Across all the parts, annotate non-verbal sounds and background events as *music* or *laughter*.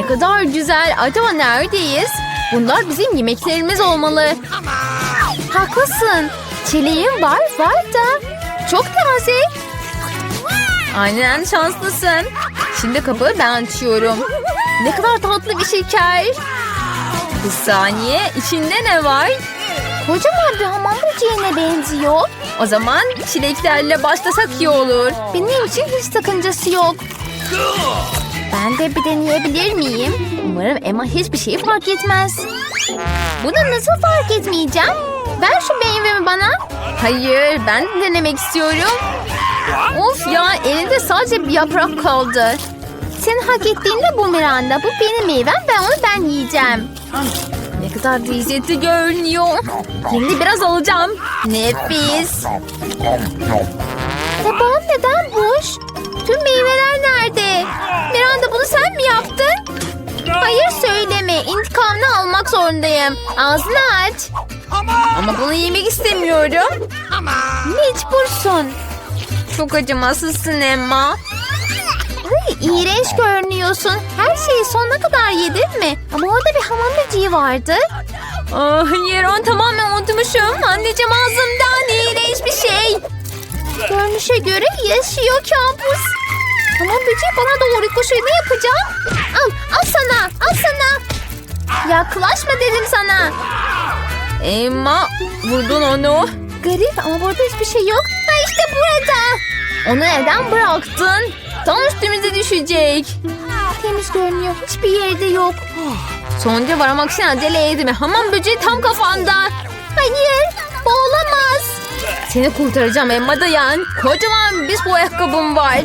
Ne kadar güzel. Acaba neredeyiz? Bunlar bizim yemeklerimiz olmalı. Haklısın. Çileğim var var da. Çok taze. Aynen şanslısın. Şimdi kapıyı ben açıyorum. Ne kadar tatlı bir şeker. Bir saniye içinde ne var? Kocaman bir hamam böceğine benziyor. O zaman çileklerle başlasak iyi olur. Benim için hiç sakıncası yok. Ben de bir deneyebilir miyim? Umarım Emma hiçbir şeyi fark etmez. Bunu nasıl fark etmeyeceğim? Ver şu meyvemi bana. Hayır ben de denemek istiyorum. Of ya elinde sadece bir yaprak kaldı. Senin hak ettiğin de bu Miranda. Bu benim meyvem ve onu ben yiyeceğim. Ne kadar lezzetli görünüyor. Şimdi biraz alacağım. Nefis. İntikamını almak zorundayım. Ağzını aç. Ama bunu yemek istemiyorum. Mecbursun. Çok acımasızsın Emma. Ay, iğrenç görünüyorsun. Her şeyi sonuna kadar yedin mi? Ama orada bir hamam böceği vardı. Ah, onu tamamen unutmuşum. Anneciğim ağzımdan iğrenç bir şey. Görünüşe göre yaşıyor kabus. Hamam böceği bana doğru koşuyor. Ne yapacağım? Al, al sana, al sana. Yaklaşma dedim sana. Emma, vurdun onu. Garip ama burada hiçbir şey yok. Ha işte burada. Onu neden bıraktın? Tam üstümüze düşecek. Temiz görünüyor. Hiçbir yerde yok. Sonuca varmak için acele etme. Hamam böceği tam kafanda. Hayır. Bu olamaz. Seni kurtaracağım Emma dayan. Kocaman bir bu ayakkabım var.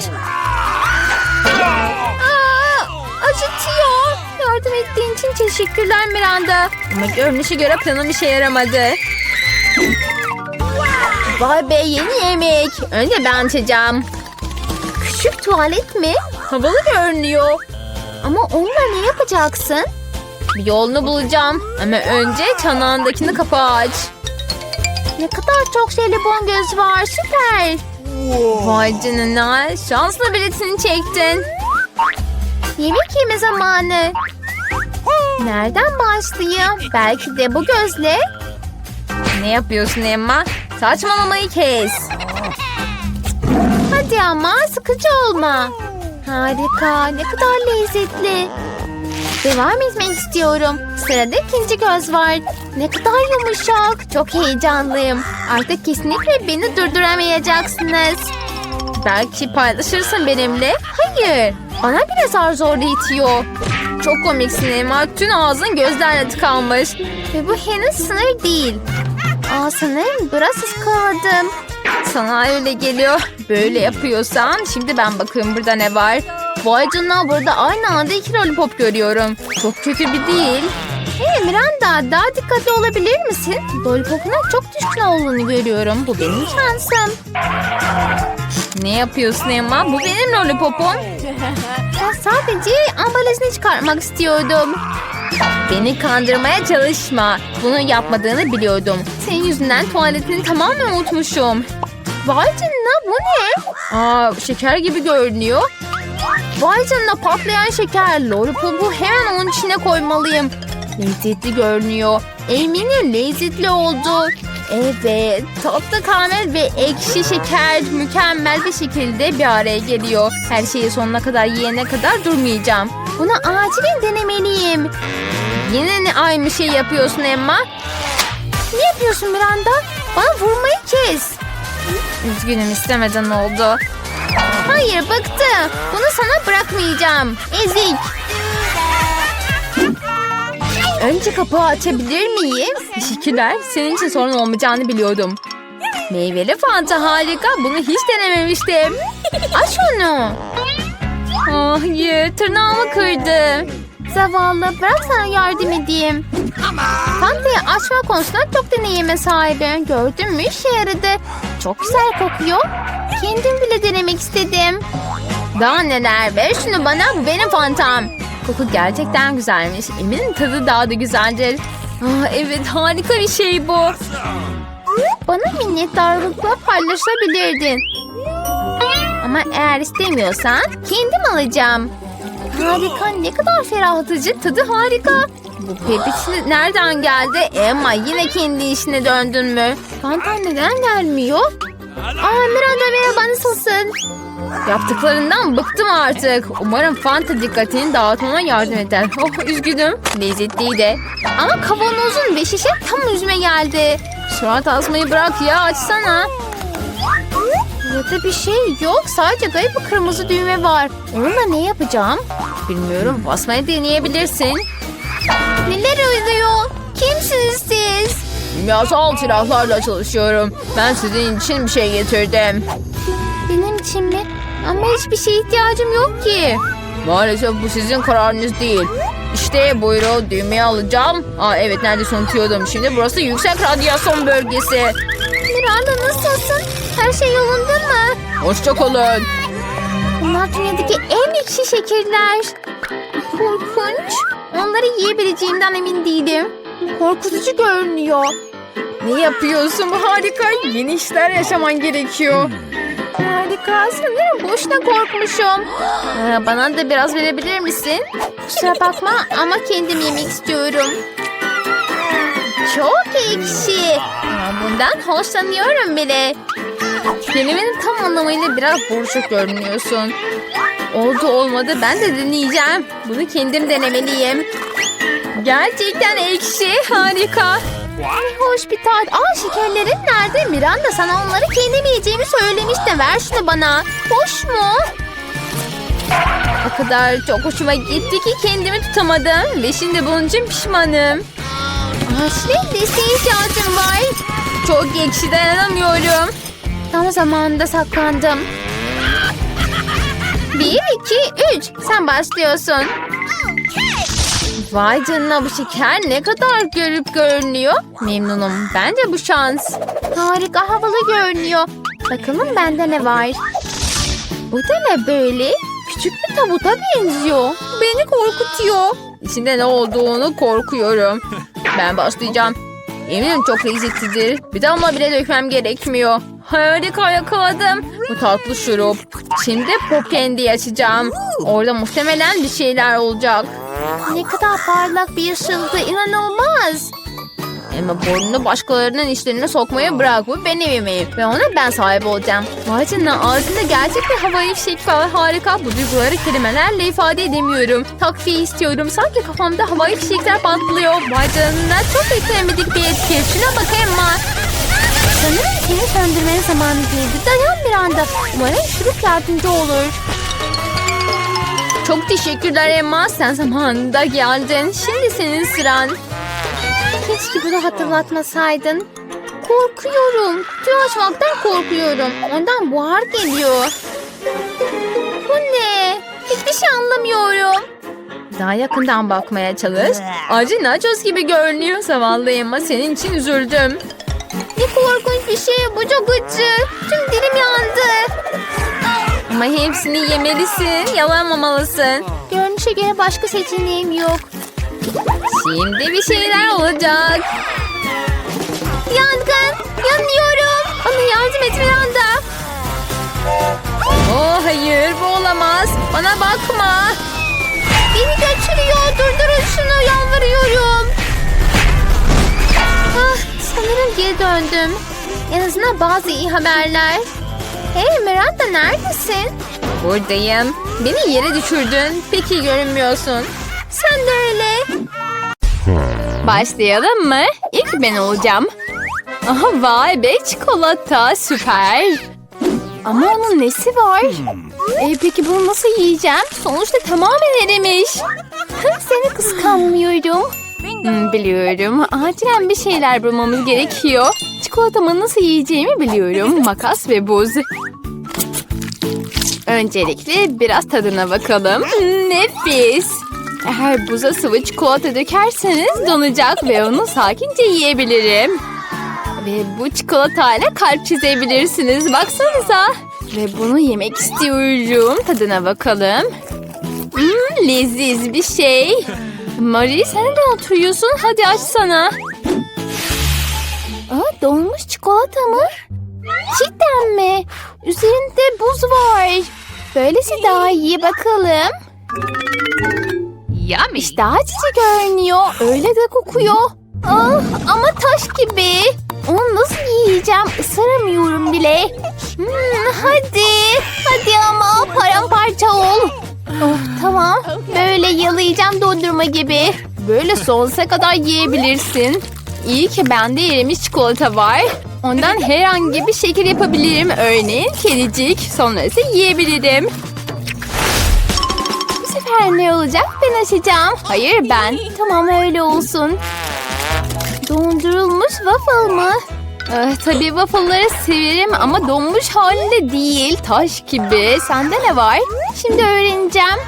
Yardım ettiğin için teşekkürler Miranda. Ama görünüşe göre planım işe yaramadı. Vay be yeni yemek. Önce ben açacağım. Küçük tuvalet mi? Havalı görünüyor. Ama onunla ne yapacaksın? Bir yolunu bulacağım. Ama önce çanağındakini kapağı aç. Ne kadar çok jelibon göz var. Süper. Vay canına. Şanslı biletini çektin. Yemek yeme zamanı. Nereden başlayayım? Belki de bu gözle. Ne yapıyorsun Emma? Saçmalamayı kes. Hadi ama sıkıcı olma. Harika, ne kadar lezzetli. Devam etmek istiyorum. Sırada ikinci göz var. Ne kadar yumuşak. Çok heyecanlıyım. Artık kesinlikle beni durduramayacaksınız. Belki paylaşırsın benimle. Hayır. Bana zar zor itiyor. Çok komiksin Emma. Tüm ağzın gözlerle tıkanmış. Ve bu henüz sınır değil. Aa biraz ıskaladım. Sana öyle geliyor. Böyle yapıyorsan şimdi ben bakıyorum burada ne var. Vay burada aynı anda iki lollipop görüyorum. Çok kötü bir değil. Hey Miranda daha dikkatli olabilir misin? Lollipopuna çok düşkün olduğunu görüyorum. Bu benim şansım. Ne yapıyorsun Emma? Bu benim lollipopum. Ben sadece ambalajını çıkartmak istiyordum. Beni kandırmaya çalışma. Bunu yapmadığını biliyordum. Senin yüzünden tuvaletini tamamen unutmuşum. Vay canına bu ne? Aa şeker gibi görünüyor. Vay canına patlayan şeker. Lollipopu hemen onun içine koymalıyım. Lezzetli görünüyor. Eminim lezzetli oldu. Evet, tatlı karamel ve ekşi şeker mükemmel bir şekilde bir araya geliyor. Her şeyi sonuna kadar yiyene kadar durmayacağım. Bunu acilen denemeliyim. Yine ne aynı şey yapıyorsun Emma? Ne yapıyorsun Miranda? Bana vurmayı kes. Üzgünüm istemeden oldu. Hayır bıktım. Bunu sana bırakmayacağım. Ezik. Önce kapağı açabilir miyim? Teşekkürler. Senin için sorun olmayacağını biliyordum. Meyveli fanta harika. Bunu hiç denememiştim. Aç onu. Oh, hayır, tırnağımı kırdı. Zavallı bırak sana yardım edeyim. Fanta'yı açma konusunda çok deneyime sahibim. Gördün mü işe yaradı. Çok güzel kokuyor. Kendim bile denemek istedim. Daha neler ver şunu bana bu benim fantam. Koku gerçekten güzelmiş. Eminim tadı daha da güzeldir. Ah, evet harika bir şey bu. Bana minnettarlıkla paylaşabilirdin. Ama eğer istemiyorsan kendim alacağım. Harika ne kadar ferahlatıcı tadı harika. Bu pepişini nereden geldi? Emma yine kendi işine döndün mü? Fanta neden gelmiyor? Aa Miranda merhaba nasılsın? Yaptıklarından bıktım artık. Umarım Fanta dikkatini dağıtmama yardım eder. Oh üzgünüm. Lezzetliydi. Ama kavanozun ve şişe tam yüzüme geldi. Surat asmayı bırak ya açsana. Burada bir şey yok. Sadece garip bir kırmızı düğme var. Onunla ne yapacağım? Bilmiyorum. Basmayı deneyebilirsin. Neler oluyor? Kimsiniz siz? Kimyasal silahlarla çalışıyorum. Ben sizin için bir şey getirdim. Benim için mi? Ama hiçbir şeye ihtiyacım yok ki. Maalesef bu sizin kararınız değil. İşte buyurun düğmeyi alacağım. Aa evet neredeyse unutuyordum. Şimdi burası yüksek radyasyon bölgesi. Miranda nasılsın? Her şey yolunda mı? Hoşçakalın. Bunlar dünyadaki en ekşi şekerler. Korkunç. Onları yiyebileceğimden emin değilim. Korkutucu görünüyor. Ne yapıyorsun? Bu harika. Yeni işler yaşaman gerekiyor. Harika. Sanırım boşuna korkmuşum. Ee, bana da biraz verebilir misin? Kusura bakma ama kendim yemek istiyorum. Çok ekşi. Bundan hoşlanıyorum bile. Kelimenin tam anlamıyla biraz buruşuk görünüyorsun. Oldu olmadı ben de deneyeceğim. Bunu kendim denemeliyim. Gerçekten ekşi harika. Ay, hoş bir. Aa şekerlerin nerede? Miranda sana onları kendim yiyeceğimi söylemişti. Ver şunu bana. Hoş mu? O kadar çok hoşuma gitti ki kendimi tutamadım. Ve şimdi bunun için pişmanım. Aslı desteğe ihtiyacım var. Çok ekşi dayanamıyorum. Tam zamanında saklandım. Bir, iki, üç. Sen başlıyorsun. Vay canına bu şeker ne kadar görüp görünüyor. Memnunum. Bence bu şans. Harika havalı görünüyor. Bakalım bende ne var. Bu da ne böyle? Küçük bir tabuta benziyor. Beni korkutuyor. İçinde ne olduğunu korkuyorum. Ben başlayacağım. Eminim çok lezzetlidir. Bir damla bile dökmem gerekmiyor. Harika yakaladım. Bu tatlı şurup. Şimdi pop candy açacağım. Orada muhtemelen bir şeyler olacak. Ne kadar parlak bir ışıltı. inanılmaz. Ama burnunu başkalarının işlerine sokmaya bırak. Bu benim yemeğim. Ve ona ben sahip olacağım. Vay ağzında gerçek bir havai fişek var. Harika. Bu duyguları kelimelerle ifade edemiyorum. Takviye istiyorum. Sanki kafamda havai fişekler patlıyor. Vay çok beklemedik bir etki. Şuna bakayım ama. Sanırım seni söndürmenin zamanı geldi. Dayan bir anda. Umarım şurup yardımcı olur. Çok teşekkürler Emma. Sen zamanında geldin. Şimdi senin sıran. Keşke bunu hatırlatmasaydın. Korkuyorum. Kutuyu açmaktan korkuyorum. Ondan buhar geliyor. Bu ne? Hiçbir şey anlamıyorum. Daha yakından bakmaya çalış. Acı nachos gibi görünüyor. Zavallı Emma senin için üzüldüm. Ne korkunç bir şey. Bu çok acı. Ama hepsini yemelisin. Yalanmamalısın. Görünüşe göre başka seçeneğim yok. Şimdi bir şeyler olacak. Yangın! Yanıyorum! Bana yardım et Miranda. Oh hayır bu olamaz. Bana bakma. Beni götürüyor. Durdurun şunu yalvarıyorum. Ah, sanırım geri döndüm. En azından bazı iyi haberler. Hey Miranda neredesin? Buradayım. Beni yere düşürdün. Peki görünmüyorsun. Sen de öyle. Başlayalım mı? İlk ben olacağım. Aha vay be çikolata süper. Ama onun nesi var? E, peki bunu nasıl yiyeceğim? Sonuçta tamamen erimiş. Seni kıskanmıyorum. Hmm, biliyorum. Acilen bir şeyler bulmamız gerekiyor. Çikolatamı nasıl yiyeceğimi biliyorum. Makas ve buz. Öncelikle biraz tadına bakalım. Nefis. Eğer buza sıvı çikolata dökerseniz donacak ve onu sakince yiyebilirim. Ve bu çikolatayla kalp çizebilirsiniz. Baksanıza. Ve bunu yemek istiyorum. Tadına bakalım. Hmm, leziz bir şey. Marie sen neden oturuyorsun? Hadi açsana. Aa, donmuş çikolata mı? Cidden mi? Üzerinde buz var. Böylesi daha iyi bakalım. Yummy. İşte açıcı görünüyor. Öyle de kokuyor. Ah, ama taş gibi. Onu nasıl yiyeceğim? Isıramıyorum bile. Hmm, hadi. Hadi ama paramparça ol. Oh, tamam. Böyle yalayacağım dondurma gibi. Böyle sonsuza kadar yiyebilirsin. İyi ki bende erimiş çikolata var. Ondan herhangi bir şekil yapabilirim. Örneğin kedicik. Sonra ise yiyebilirim. Bu sefer ne olacak? Ben açacağım. Hayır ben. Tamam öyle olsun. Dondurulmuş waffle mı? Eh, tabii waffle'ları severim ama donmuş halinde değil. Taş gibi. Sende ne var? Şimdi öğreneceğim.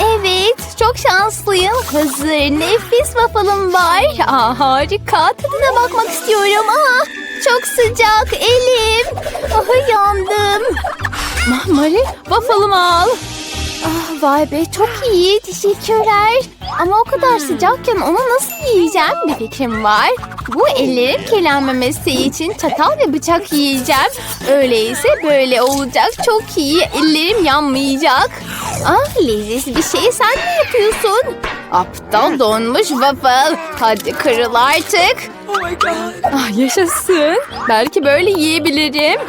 Evet, çok şanslıyım. Hazır nefis waffle'ım var. Aa, harika. Tadına bakmak istiyorum. Aa, çok sıcak elim. Ah, yandım. Mari, waffle'ımı al. Ah, vay be çok iyi teşekkürler. Ama o kadar sıcakken onu nasıl yiyeceğim bir fikrim var. Bu ellerim kirlenmemesi için çatal ve bıçak yiyeceğim. Öyleyse böyle olacak çok iyi ellerim yanmayacak. Ah lezzetli bir şey sen ne yapıyorsun? Aptal donmuş waffle. Hadi kırıl artık. Ah yaşasın. Belki böyle yiyebilirim.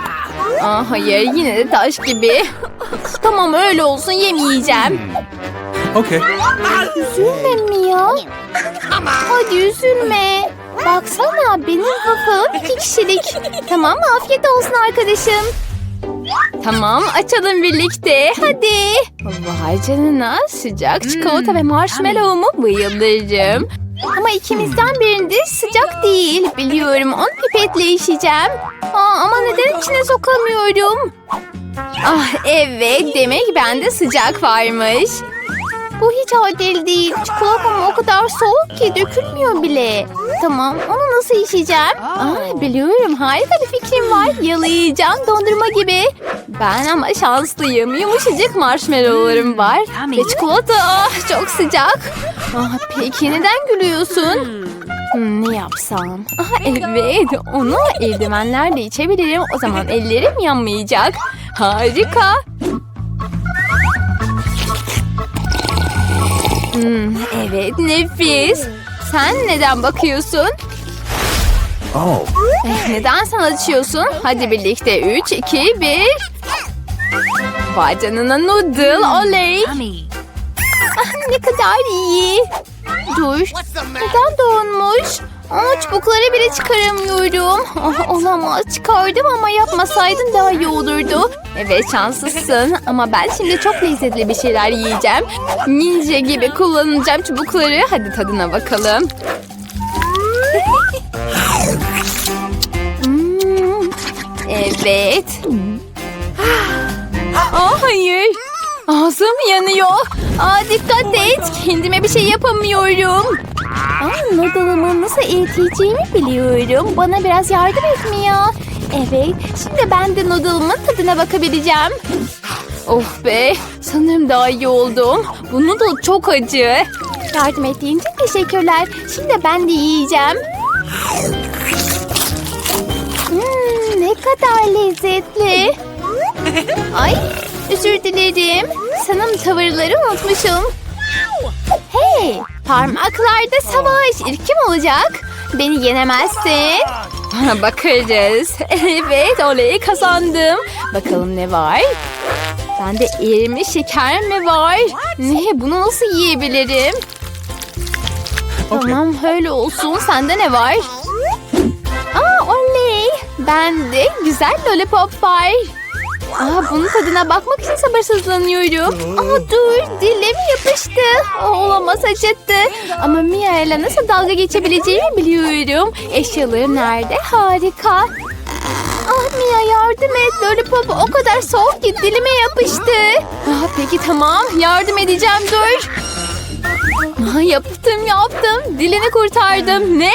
Aa, hayır yine de taş gibi. *laughs* tamam öyle olsun yemeyeceğim. Okay. Üzülme Mia. Hadi üzülme. Baksana benim waffle'ım iki kişilik. Tamam afiyet olsun arkadaşım. Tamam açalım birlikte hadi. Vay canına sıcak çikolata ve marshmallow'umu bayılırım. Ama ikimizden birinde sıcak değil. Biliyorum onu pipetle işeceğim. Aa, ama neden içine sokamıyorum? Ah evet demek bende sıcak varmış. Bu hiç adil değil. Çikolatam o kadar soğuk ki dökülmüyor bile. Tamam onu nasıl işeceğim? Aa, biliyorum harika bir fikrim var. Yalayacağım dondurma gibi. Ben ama şanslıyım. Yumuşacık marshmallowlarım var. Ve çikolata ah, çok sıcak. Ah, peki neden gülüyorsun? Hmm, ne yapsam? Ah, evet onu eldivenlerle içebilirim. O zaman ellerim yanmayacak. Harika. Hmm, evet nefis. Sen neden bakıyorsun? Oh. Eh, neden sen açıyorsun? Hadi birlikte 3, 2, 1. Vay canına noodle oley. Ah, ne kadar iyi. Dur. Neden donmuş? Aa, çubukları bile çıkaramıyorum. Ah, olamaz. Çıkardım ama yapmasaydın daha iyi olurdu. Evet şanslısın ama ben şimdi çok lezzetli bir şeyler yiyeceğim. Ninja gibi kullanacağım çubukları. Hadi tadına bakalım. Hmm, evet. Aa, hayır. Ağzım yanıyor. Aa, dikkat et. Kendime bir şey yapamıyorum. Aa, noodle'ımı nasıl eriteceğimi biliyorum. Bana biraz yardım et Mia. Evet, şimdi ben de noodle'ımın tadına bakabileceğim. Of be, sanırım daha iyi oldum. Bu noodle çok acı. Yardım ettiğin için teşekkürler. Şimdi ben de yiyeceğim. Hmm, ne kadar lezzetli. *laughs* Ay, özür dilerim. Sanırım tavırları unutmuşum. Hey, parmaklarda savaş. İlk kim olacak? Beni yenemezsin. Bakarız. *laughs* Evet, oley kazandım. Bakalım ne var? Bende erimiş şeker mi var? Ne? Bunu nasıl yiyebilirim? Tamam, öyle olsun. Sende ne var? Aa, oley. Bende güzel lollipop var. Aa, bunun tadına bakmak için sabırsızlanıyorum. Aa, dur dilim yapıştı. Aa, olamaz acıttı. Ama Mia ile nasıl dalga geçebileceğimi biliyorum. Eşyaları nerede? Harika. Ah Mia yardım et. Lollipop o kadar soğuk ki dilime yapıştı. Ah, peki tamam yardım edeceğim dur. Ah, yaptım yaptım. Dilini kurtardım. Ne?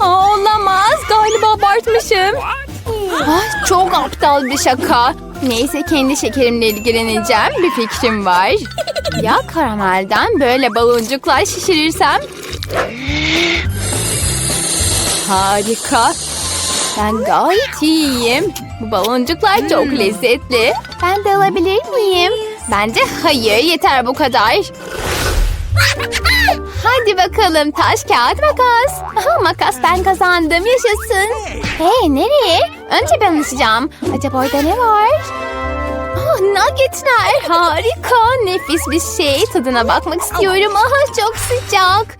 Aa, olamaz. Galiba abartmışım. Ah, çok aptal bir şaka. Neyse kendi şekerimle ilgileneceğim. Bir fikrim var. Ya karamelden böyle baloncuklar şişirirsem? Harika. Ben gayet iyiyim. Bu baloncuklar çok lezzetli. Ben de alabilir miyim? Bence hayır yeter bu kadar. Hadi bakalım taş kağıt makas. Aha, makas ben kazandım yaşasın. Hey nereye? Önce ben alışacağım. Acaba orada ne var? Ah, nuggetler harika nefis bir şey. Tadına bakmak istiyorum. Aha çok sıcak.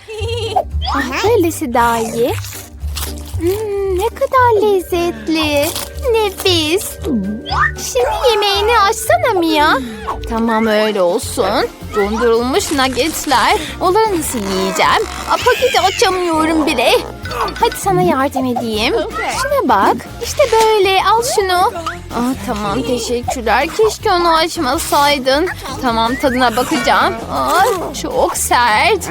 Ah, böylesi daha iyi. Hmm, ne kadar lezzetli. Nefis. Şimdi yemeğini açsana Mia. Tamam öyle olsun. Dondurulmuş nuggetler. Onları nasıl yiyeceğim? Paketi açamıyorum bile. Hadi sana yardım edeyim. Şuna bak. İşte böyle. Al şunu. Aa, tamam teşekkürler. Keşke onu açmasaydın. Tamam tadına bakacağım. Aa, çok sert.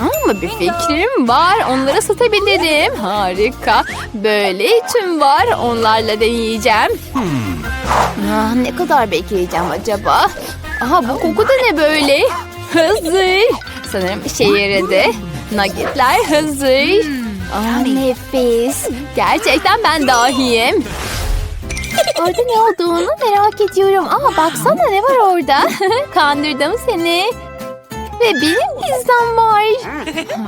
Ama bir fikrim var. Onları satabilirim. Harika. Böyle tüm var. Onlarla da yiyeceğim. Ah, ne kadar bekleyeceğim acaba? Aha bu koku da ne böyle? Hazır. Sanırım işe yaradı. Nuggetler hazır. Ah, nefis. Gerçekten ben dahiyim. Orada ne olduğunu merak ediyorum. Aa baksana ne var orada. *laughs* Kandırdım seni. Ve benim pizzam var.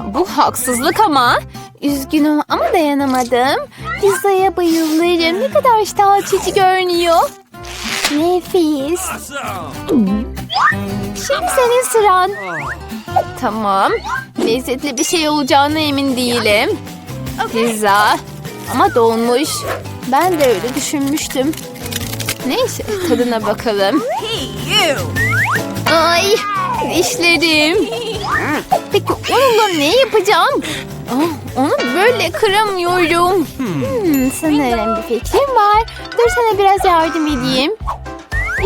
*laughs* Bu haksızlık ama. Üzgünüm ama dayanamadım. Pizzaya bayılırım. Ne kadar iştah açıcı görünüyor. Nefis. Şimdi senin sıran. Tamam. Lezzetli bir şey olacağına emin değilim. Pizza. Ama donmuş. Ben de öyle düşünmüştüm. Neyse tadına bakalım. Ay dişlerim. Peki onunla ne yapacağım? Ah, onu böyle kıramıyorum. Hmm, sanırım bir fikrim var. Dur sana biraz yardım edeyim.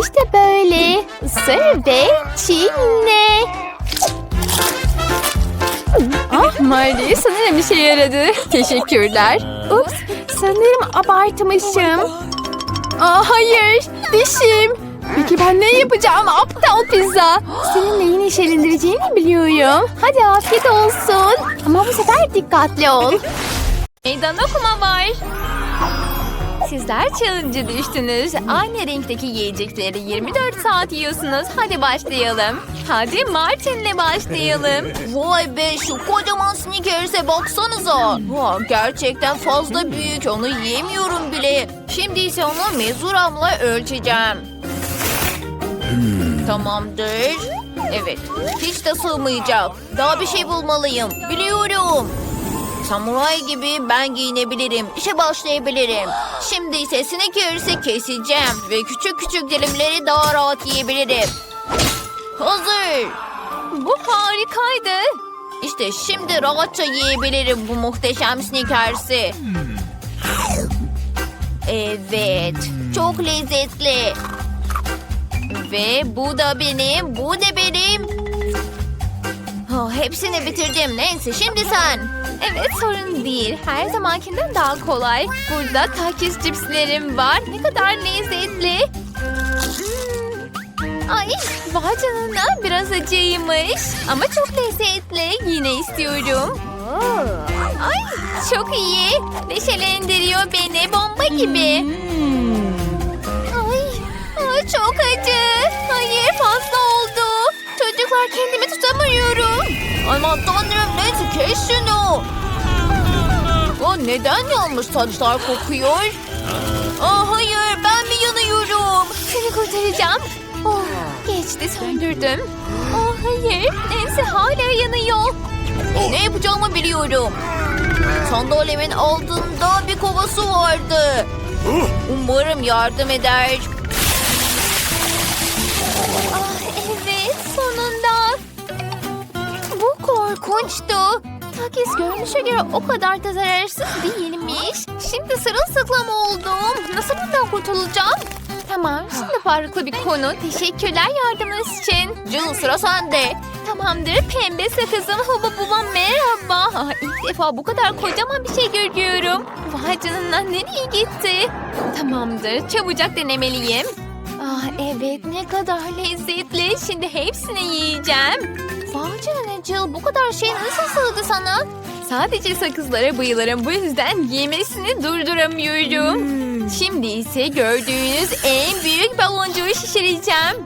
İşte böyle. Isır ve çiğne. Ah Marley sanırım işe yaradı. Teşekkürler. Ups sanırım abartmışım. Aa, hayır dişim. Peki ben ne yapacağım aptal pizza? Senin neyi neşelendireceğini biliyorum. Hadi afiyet olsun. Ama bu sefer dikkatli ol. Meydan okuma var. Sizler challenge'a düştünüz. Aynı renkteki yiyecekleri 24 saat yiyorsunuz. Hadi başlayalım. Hadi Martin'le başlayalım. Vay be şu kocaman Snickers'e baksanıza. Vay, gerçekten fazla büyük onu yiyemiyorum bile. Şimdi ise onu mezuramla ölçeceğim. Tamamdır. Evet hiç de sığmayacak. Daha bir şey bulmalıyım. Biliyorum. Samuray gibi ben giyinebilirim. İşe başlayabilirim. Şimdi ise Snickers'i keseceğim. Ve küçük küçük dilimleri daha rahat yiyebilirim. Hazır. Bu harikaydı. İşte şimdi rahatça yiyebilirim bu muhteşem sneakers'i. Evet, çok lezzetli. Ve bu da benim, bu da benim. Oh, hepsini bitirdim. Neyse şimdi sen. Evet sorun değil. Her zamankinden daha kolay. Burada takis cipslerim var. Ne kadar lezzetli. Hmm. Ay vay canına biraz acıymış. Ama çok lezzetli. Yine istiyorum. Ay çok iyi. Neşelendiriyor beni bomba gibi. Ay, Çocuklar kendimi tutamıyorum. Aman tanrım neyse kes şunu. Aa, neden yanmış saçlar kokuyor? Aa, hayır ben mi yanıyorum? Seni kurtaracağım. Oh, geçti söndürdüm. Oh hayır. Nancy hala yanıyor. Ne yapacağımı biliyorum. Sandalyemin altında bir kova su vardı. Umarım yardım eder. Korkunçtu. Takis görünüşe göre o kadar da zararsız değilmiş. Şimdi sırılsıklam oldum. Nasıl bundan kurtulacağım? Tamam şimdi farklı bir konu. Teşekkürler yardımınız için. Jill sıra sende. Tamamdır pembe sakızım huba buba merhaba. İlk defa bu kadar kocaman bir şey görüyorum. Vay canına nereye gitti? Tamamdır çabucak denemeliyim. Ah evet ne kadar lezzetli. Şimdi hepsini yiyeceğim. Vay canına Jill bu kadar şey nasıl sığdı sana? Sadece sakızlara bayılırım bu yüzden yemesini durduramıyorum. Şimdi ise gördüğünüz en büyük baloncuğu şişireceğim.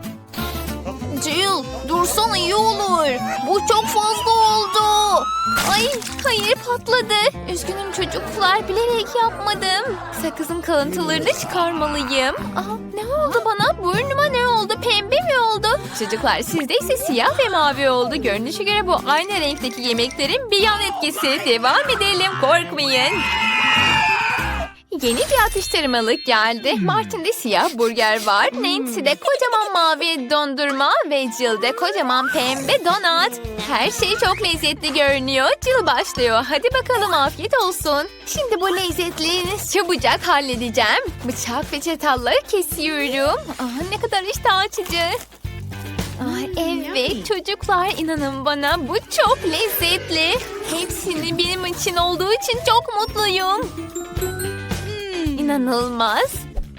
Jill dursana iyi olur. Bu çok fazla oldu. Ay hayır patladı. Üzgünüm çocuklar bilerek yapmadım. Sakızın kalıntılarını çıkarmalıyım. Aha, ne oldu bana? Burnuma ne oldu? Pembe mi oldu? Çocuklar sizde ise siyah ve mavi oldu. Görünüşe göre bu aynı renkteki yemeklerin bir yan etkisi. Devam edelim korkmayın. Yeni bir atıştırmalık geldi. Martin'de siyah burger var. Nancy'de kocaman mavi dondurma ve Jill'de kocaman pembe donat. Her şey çok lezzetli görünüyor. Jill başlıyor. Hadi bakalım afiyet olsun. Şimdi bu lezzetliğini çabucak halledeceğim. Bıçak ve çatalları kesiyorum. Aa, ne kadar iştah açıcı. Aa, evet çocuklar inanın bana bu çok lezzetli. Hepsini benim için olduğu için çok mutluyum. İnanılmaz.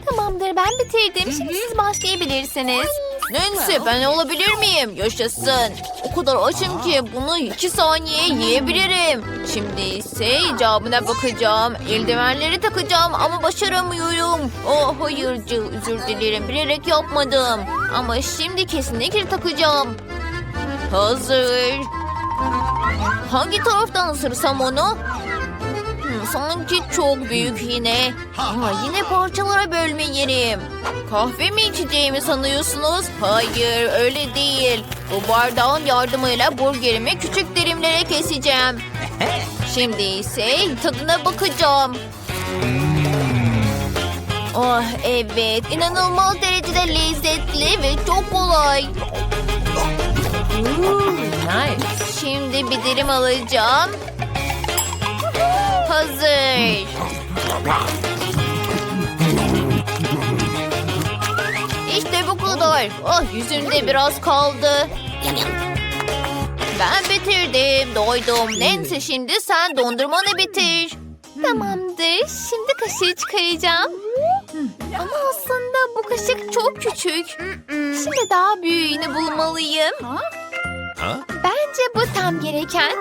Tamamdır ben bitirdim. Şimdi siz başlayabilirsiniz. Nancy ben olabilir miyim? Yaşasın. O kadar açım ki bunu iki saniye yiyebilirim. Şimdi ise icabına bakacağım. Eldivenleri takacağım ama başaramıyorum. Oh hayır Jill özür dilerim. Bilerek yapmadım. Ama şimdi kesinlikle takacağım. Hazır. Hangi taraftan ısırsam onu? Hmm, sanki çok büyük yine. Aa, yine parçalara bölmeliyim. Kahve mi içeceğimi sanıyorsunuz? Hayır öyle değil. Bu bardağın yardımıyla burgerimi küçük dilimlere keseceğim. Şimdi ise tadına bakacağım. Oh evet inanılmaz derecede lezzetli ve çok kolay. Şimdi bir dilim alacağım. Hazır. İşte bu kadar. Ah yüzümde biraz kaldı. Ben bitirdim, doydum. Nancy şimdi sen dondurmanı bitir. Tamamdır. Şimdi kaşığı çıkaracağım. Ama aslında bu kaşık çok küçük. Şimdi daha büyüğünü bulmalıyım. Bence bu tam gereken.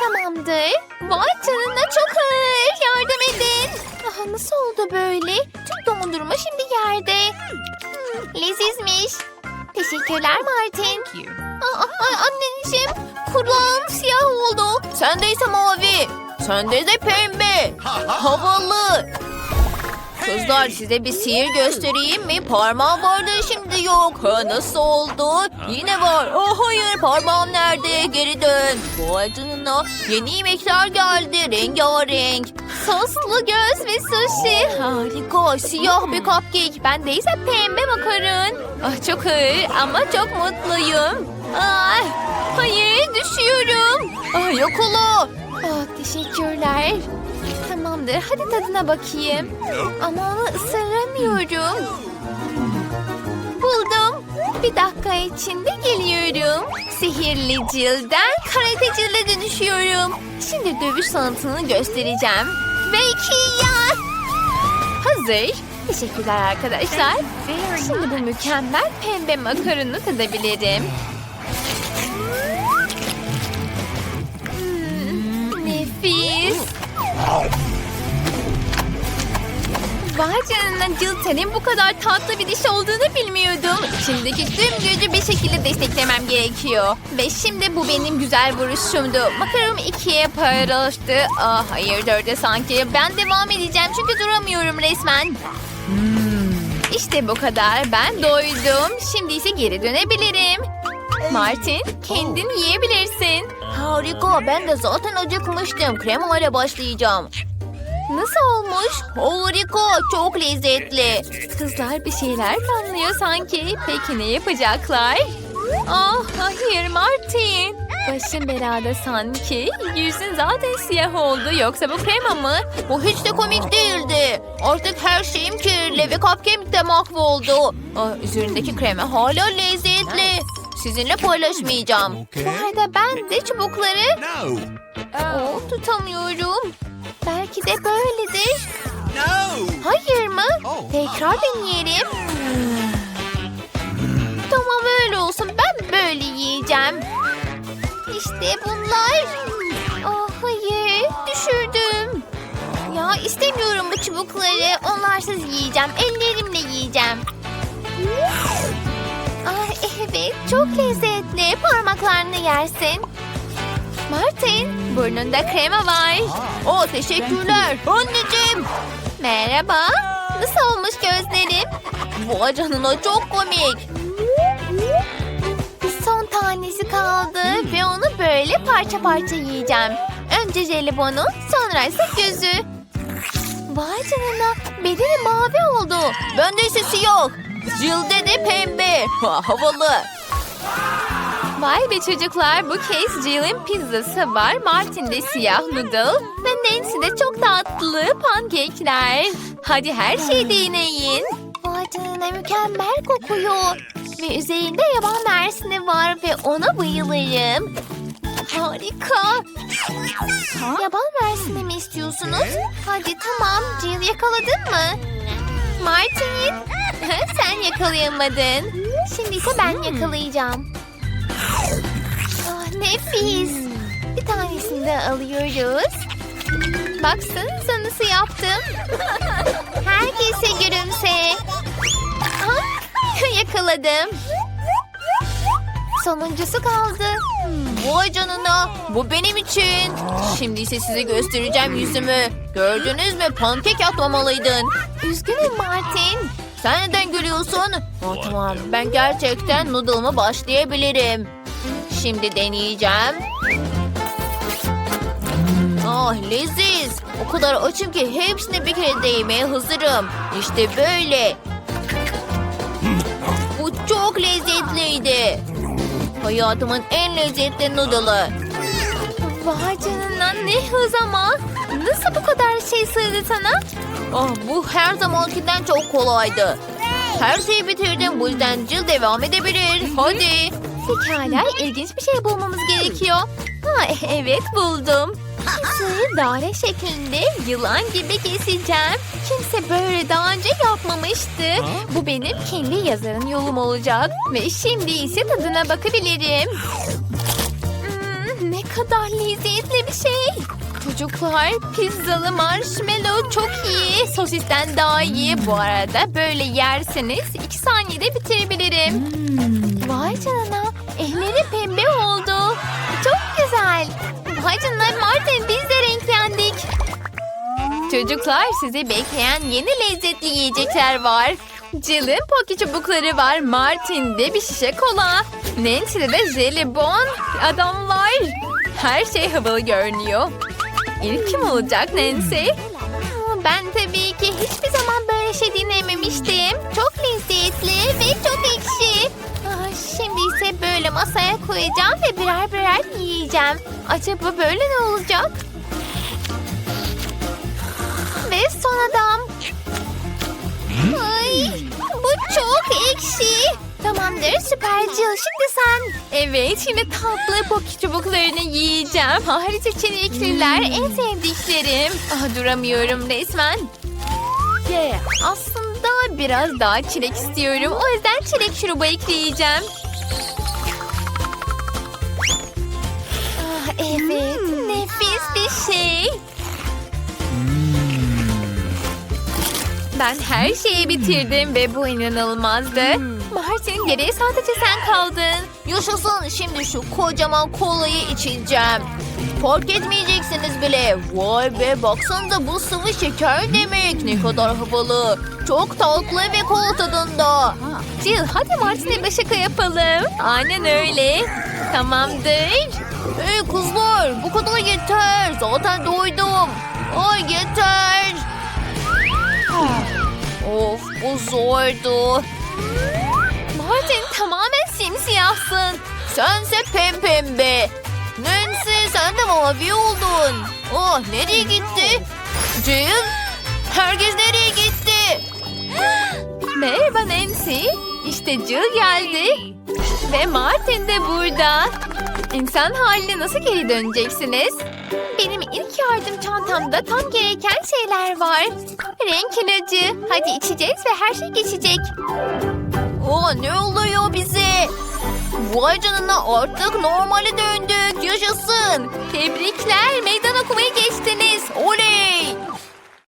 Tamamdır. Vay canına çok ağır. Yardım edin. Aha, nasıl oldu böyle? Tüm dondurma şimdi yerde. Hmm, lezizmiş. Teşekkürler Martin. Aa, aa, anneciğim kulağım siyah oldu. Sendeyse mavi. Sende de pembe. Havalı. Kızlar size bir sihir göstereyim mi? Parmağım vardı şimdi yok. Ha, nasıl oldu? Yine var. Oh hayır parmağım nerede? Geri dön. Vay canına. Yeni yemekler geldi. Rengarenk. Soslu göz ve sushi. Harika. Siyah bir cupcake. Ben de ise pembe makarın. Ah çok ağır ama çok mutluyum. Ah, hayır düşüyorum. Ah, yakala. Ah, teşekkürler. Tamamdır hadi tadına bakayım. Ama onu ısıramıyorum. Buldum. Bir dakika içinde geliyorum. Sihirli cilden karate cilde dönüşüyorum. Şimdi dövüş sanatını göstereceğim. Ve iki ya. Hazır. Teşekkürler arkadaşlar. Şimdi bu mükemmel pembe makaronu tadabilirim. Vay canına Jill senin bu kadar tatlı bir diş olduğunu bilmiyordum. İçindeki tüm gücü bir şekilde desteklemem gerekiyor. Ve şimdi bu benim güzel vuruşumdu. Makaronum ikiye paylaştı. Ah hayır dörde sanki. Ben devam edeceğim çünkü duramıyorum resmen. İşte bu kadar. Ben doydum. Şimdi ise geri dönebilirim. Martin kendin yiyebilirsin. Harika. Ben de zaten acıkmıştım. Krema ile başlayacağım. Nasıl olmuş? Harika. Çok lezzetli. Kızlar bir şeyler planlıyor sanki. Peki ne yapacaklar? Ah hayır Martin. Başım belada sanki. Yüzün zaten siyah oldu. Yoksa bu krema mı? Bu hiç de komik değildi. Artık her şeyim kirli ve cupcake de mahvoldu. Ah, üzerindeki kremi hala lezzetli. Sizinle paylaşmayacağım. Bu arada ben de çubukları No. oh, tutamıyorum. Belki de böyledir. No. Hayır mı? Oh. Tekrar deneyelim. Tamam öyle olsun. Ben böyle yiyeceğim. İşte bunlar. Ah hayır. Düşürdüm. Ya istemiyorum bu çubukları. Onlarsız yiyeceğim. Ellerimle yiyeceğim. Ah evet. Çok lezzetli. Parmaklarını yersin. Martin, burnunda krema var. Oh teşekkürler. Anneciğim. Merhaba. Nasıl olmuş gözlerim? Vay canına çok komik. Bir son tanesi kaldı ve onu böyle parça parça yiyeceğim. Önce jelibonu, sonra ise gözü. Vay canına, bedeni mavi oldu. Bende ise siyah. Cilde de pembe. Ha, havalı. Vay be çocuklar, bu kez Jill'in pizzası var. Martin'de siyah noodle ve Nancy'de çok tatlı pankekler. Hadi her şeyi deneyin. Vay canına mükemmel kokuyor. Ve üzerinde yaban mersini var ve ona bayılırım. Harika. Yaban mersini mi istiyorsunuz? Hadi tamam, Jill yakaladın mı? Martin, *laughs* sen yakalayamadın. Şimdi ise ben yakalayacağım. Ah, nefis. Bir tanesini de alıyoruz. Baksanıza nasıl yaptım. *laughs* Herkese gülümse. Ah, *laughs* yakaladım. Sonuncusu kaldı. Vay canına. Bu benim için. Şimdi ise size göstereceğim yüzümü. Gördünüz mü? Pankek atmamalıydın. Üzgünüm Martin. Sen neden gülüyorsun? Oh, tamam. Ben gerçekten noodle'ımı başlayabilirim. Şimdi deneyeceğim. Ah leziz. O kadar açım ki hepsini bir kere de yemeye hazırım. İşte böyle. Bu çok lezzetliydi. Hayatımın en lezzetli noodle'ı. Vay canına ne hız ama. Nasıl bu kadar şey sığdı sana? Ah bu her zamankinden çok kolaydı. Her şeyi bitirdim bu yüzden Jill devam edebilir. Hadi. Pekala ilginç bir şey bulmamız gerekiyor. Ha, evet buldum. Pizzayı daire şeklinde yılan gibi keseceğim. Kimse böyle daha önce yapmamıştı. Bu benim kendi yazarın yolum olacak. Ve şimdi ise tadına bakabilirim. Hmm, ne kadar lezzetli bir şey. Çocuklar pizzalı marshmallow çok iyi. Sosisten daha iyi. Bu arada böyle yerseniz iki saniyede bitirebilirim. Vay canına. Elleri pembe oldu. Çok güzel. Vay canına Martin biz de renklendik. Çocuklar sizi bekleyen yeni lezzetli yiyecekler var. Jill'in poki çubukları var. Martin'de bir şişe kola. Nancy'de de jelibon adam var. Her şey havalı görünüyor. İlk kim olacak Nancy? Aa, Ben tabii ki hiçbir zaman böyle şey dinlememiştim. Çok lezzetli ve çok ekşi. Aa, Şimdi ise böyle masaya koyacağım ve birer birer yiyeceğim. Acaba böyle ne olacak? Ve son adam. Ay, bu çok ekşi. Tamamdır süper Jill şimdi sen. Evet şimdi tatlı poki çubuklarını yiyeceğim. Hariç çilekliler en sevdiklerim. Ah, duramıyorum resmen. Yeah. Aslında biraz daha çilek istiyorum. O yüzden çilek şurubu ekleyeceğim. Ah, evet nefis bir şey. Ben her şeyi bitirdim ve bu inanılmazdı. Martin geriye sadece sen kaldın. Yaşasın şimdi şu kocaman kolayı içeceğim. Fark etmeyeceksiniz bile. Vay be baksanıza bu sıvı şeker demek. Ne kadar havalı. Çok tatlı ve kol tadında. Jill hadi Martin'e bir şaka yapalım. Aynen öyle. Tamamdır. Hey kızlar bu kadar yeter. Zaten doydum. Ay yeter. Of bu zordu. Martin tamamen simsiyahsın. Sense pempembe. Nancy sen de mavi oldun. Oh nereye gitti? Jill? Herkes nereye gitti? *gasps* Merhaba Nancy. İşte Jill geldi. Ve Martin de burada. İnsan haline nasıl geri döneceksiniz? Benim ilk yardım çantamda tam gereken şeyler var. Renk ilacı. Hadi içeceğiz ve her şey geçecek. Oh ne oluyor bize? Vay canına artık normale döndük. Yaşasın. Tebrikler. Meydan okumayı geçtiniz. Oley.